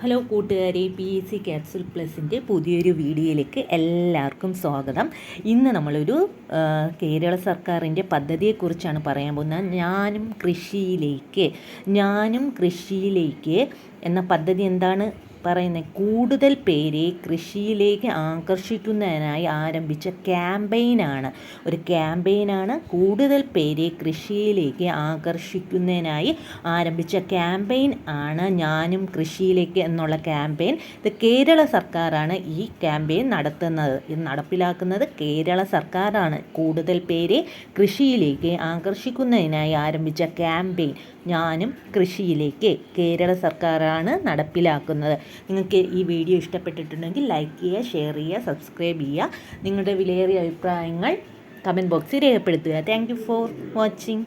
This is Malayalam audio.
ഹലോ കൂട്ടുകാരെ പി എസ് സി ക്യാപ്സുൽ പ്ലസിന്റെ പുതിയൊരു വീഡിയോയിലേക്ക് എല്ലാവർക്കും സ്വാഗതം. ഇന്ന് നമ്മളൊരു കേരള സർക്കാരിന്റെ പദ്ധതിയെക്കുറിച്ചാണ് പറയാൻ പോകുന്നത്. ഞാനും കൃഷിയിലേക്ക് ഞാനും കൃഷിയിലേക്ക് എന്ന പദ്ധതി എന്താണ്? പറയുന്നത് കൂടുതൽ പേരെ കൃഷിയിലേക്ക് ആകർഷിക്കുന്നതിനായി ആരംഭിച്ച ക്യാമ്പയിനാണ്. ഒരു ക്യാമ്പയിനാണ് കൂടുതൽ പേരെ കൃഷിയിലേക്ക് ആകർഷിക്കുന്നതിനായി ആരംഭിച്ച ക്യാമ്പയിൻ ആണ് ഞാനും കൃഷിയിലേക്ക് എന്നുള്ള ക്യാമ്പയിൻ. ഇത് കേരള സർക്കാരാണ് ഈ ക്യാമ്പയിൻ നടത്തുന്നത്. ഇത് നടപ്പിലാക്കുന്നത് കേരള സർക്കാരാണ്. കൂടുതൽ പേരെ കൃഷിയിലേക്ക് ആകർഷിക്കുന്നതിനായി ആരംഭിച്ച ക്യാമ്പയിൻ ഞാനും കൃഷിയിലേക്ക് കേരള സർക്കാരാണ് നടപ്പിലാക്കുന്നത്. നിങ്ങൾക്ക് ഈ വീഡിയോ ഇഷ്ടപ്പെട്ടിട്ടുണ്ടെങ്കിൽ ലൈക്ക് ചെയ്യുക ഷെയർ ചെയ്യുക സബ്സ്ക്രൈബ് ചെയ്യുക. നിങ്ങളുടെ വിലയേറിയ അഭിപ്രായങ്ങൾ കമന്റ് ബോക്സിൽ രേഖപ്പെടുത്തുക. Thank for watching